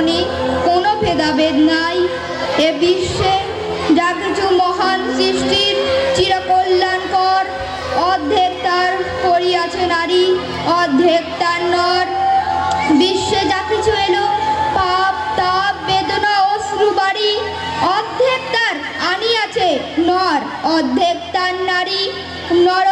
মনে কোনো ভেদাভেদ নাই। এ বিশ্বে যা কিছু মহান সৃষ্টির চিরকল্যাণকর, অর্ধেক তার করিয়াছে নারী, অর্ধেক তার নর। বিশ্বে যা কিছু এলো, পাপ, তাপ, বেদনা, অশ্রু, বাড়ি, অর্ধেক তার আনিয়াছে নর, অর্ধেক তার নারী, নর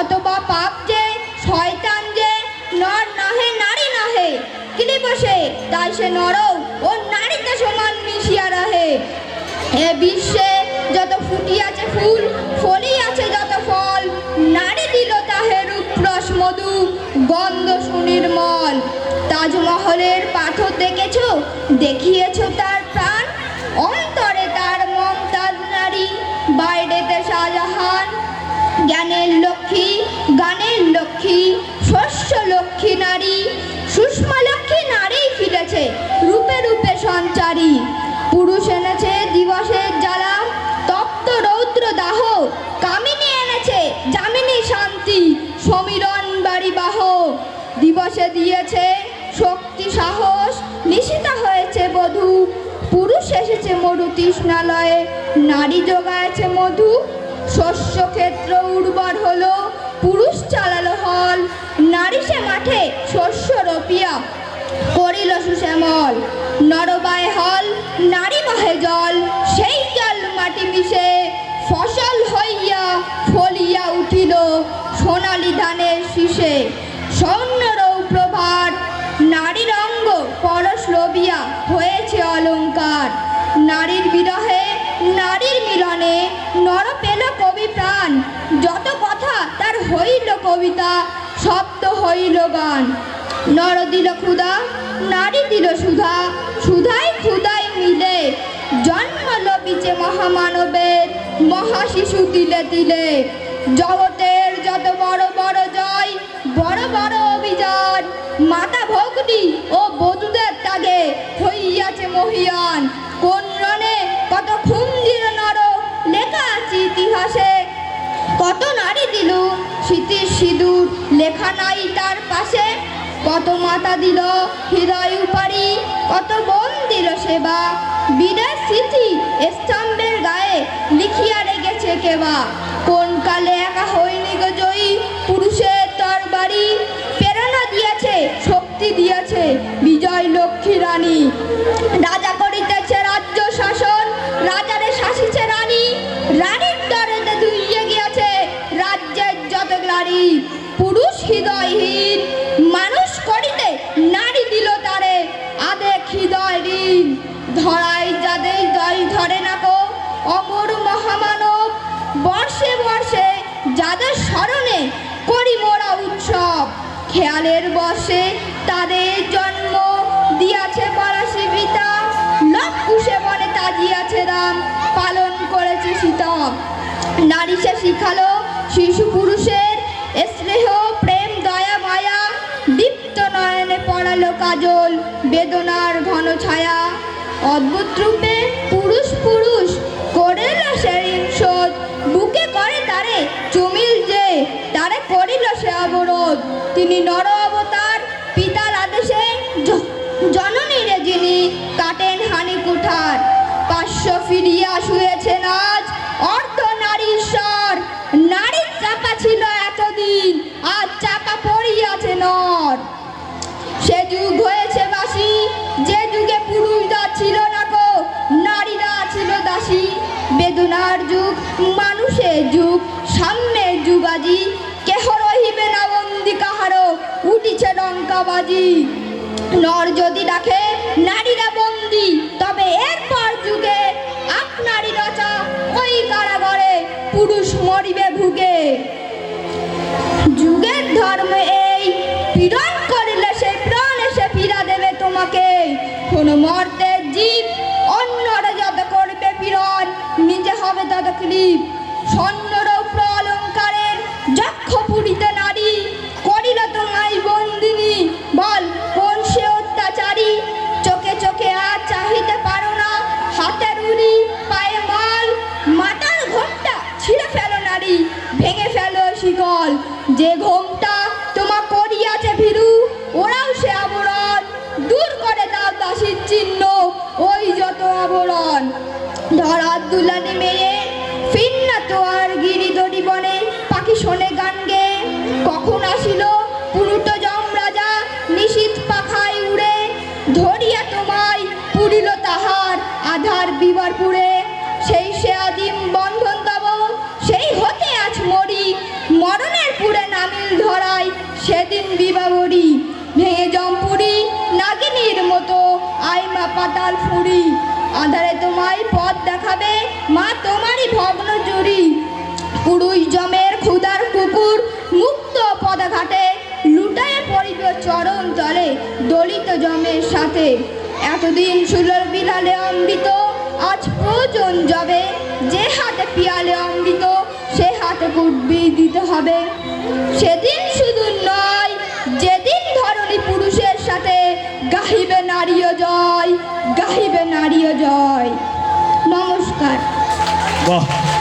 অথবা পাপ যে, শয়তান যে, নর নহে, নারী নহে কিলি বসে তাই সে নর ও নারীতে সমান মিশিয়া রহে। এ বিশ্বে যত ফুটি আছে ফুল, ফলি আছে যত ফল, নারী দিল তাহে রূপরস মধু, গন্ধ সুনির্মল। তাজমহলের পাথর দেখেছ? দেখিয়েছো তার প্রাণ? অন্তরে তার মমতাজ নারী, বাইরেতে শাহজাহান লক্ষ্মী শস্য লক্ষ্মী নারী, সুষমা লক্ষ্মী নারী ফিরেছে, রূপে রূপে সঞ্চারী। পুরুষ এনেছে দিবসের জ্বালা, তপ্ত রৌদ্র দাহ, কামিনী এনেছে জামিনী শান্তি, সমীরণ বাড়ি বাহ দিবসে দিয়েছে শক্তি সাহস, নিশিতা হয়েছে বধূ। পুরুষ এসেছে মরু তৃষ্ণালয়ে, নারী যোগায়েছে মধু। শস্য ক্ষেত্র উর্বর হলো পুরুষ চালালো হল। নারী সে মাঠে শস্য রপিয়া। করিল সুশ্যামল, নরবায় হল, নারী মহে জল। সেই জল মাটি মিশে ফসল হইয়া ফলিয়া উঠিল সোনালি ধানের শীষে। স্বর্ণরৌ প্রভাত নারীর অঙ্গ পরশ লবিয়া হয়েছে অলঙ্কার। নারীর বিরহে, নারীর মিলনে নর পেল কবি প্রাণ। যত কথা তার হইল কবিতা, শব্দ হইল গান। নর দিল ক্ষুধা, নারী দিল সুধা, সুধাই ক্ষুধাই মিলে। জন্ম লবিছে মহামানবের, মহাশিশু দিলে দিলে জগতের যত বড় বড় জয়, বড় বড় অভিযান, মাতা ভগ্নী ও বধূদের তাগে হইয়াছে মহিয়ান। কোন রণে কত খুন দিল নর, লেখা আছে ইতিহাসে। কত নারী দিল? স্মৃতির সিঁদুর লেখা নাই তার পাশে। কত মাতা দিল হৃদয় উপারি কত বোন দিল সেবা। বীরের স্মৃতি স্তম্ভের গায়ে লিখিয়া রেখেছে কেবা। কোন কালে একা হয়নি গো জয়ী পুরুষের তরবারি। প্রেরণা দিয়েছে, শক্তি দিয়েছে বিজয় লক্ষ্মী রানী। রাজা উৎসব। খেয়ালের বর্ষে তাদের জন্ম দিয়াছে পলাশি পিতা। লক্ষুষে বনে তাজিয়াছে রাম, পালন করেছে সীতা নারী সে শিখালো শিশু পুরুষের স্নেহ, প্রেম, দয়া, মায়া। দীপ্ত নয়নে পড়ালো কাজল, বেদনার ঘন ছায়া। অদ্ভুত রূপে পুরুষ পুরুষ তিনি নর অবতার, পিতার আদেশে জননীরে যিনি কাটেন হানি কুঠার। পার্শ্ব ফিরিয়া শুয়েছেন আজ অর্ধ নারীশ্বর নারীর চাকা ছিল এতদিন, আজ চাকা পড়িয়াছে নর। সে যুগ হয়েছে বাসি, যে যুগে পুরুষরা ছিল না গো নারীরা ছিল দাসী। বেদনার যুগ, মানুষের যুগ সাম্যের যুগ আজি কেহ রহিবে না বন্দি কাহারো ডঙ্কাবাজি নর যদি ডাকে, নারীরা বন্দি। তবে এরপর যুগে আপনারই রচা ওই কারাগারে পুরুষ মরিবে ভুগে। যুগের ধর্ম এই, পীড়ন করিলে সে প্রাণ এসে ফিরা দেবে তোমাকে। কোন মর্তের জীব অন্যরা যত করবে পীড়ন, নিজে হবে তত ক্লিপ। যে ঘোমটা তোমা করিয়াছে ভীরু, ওরাও সে আবরণ দূর করে দাও দাসীর চিহ্ন, ওই যত আবরণ। ধরার দুলানি মেয়ে ফিন্না তো আর গিরি দড়ি বনে, পাখি শোনে গান গে কখন আসিল পুরুত জম রাজা নিশীত পাখায় উড়ে, ধরিয়া তোমায় পুরিল তাহার আধার বিবার পুরে সেই সে আদিম বন্ধন বিবাবরি। ভেঙে জমপুরি, নাগিনীর মতো আইমা পাতাল ফুরি আধারে তোমায় পথ দেখাবে মা তোমারই ভগ্ন জুড়ি। পুরুষ জমের ক্ষুদার কুকুর মুক্ত পদাঘাটে লুটায়ে পড়িব চরণ তলে দলিত জমের সাথে। এতদিন সুলর বিলালে অমৃত, আজ প্রয়োজন যাবে যে হাতে পিয়ালে অমৃত, সে হাতে কুটবি দিতে হবে। সেদিন জয় গাহিবে নারীয় জয়। নমস্কার। বাহ।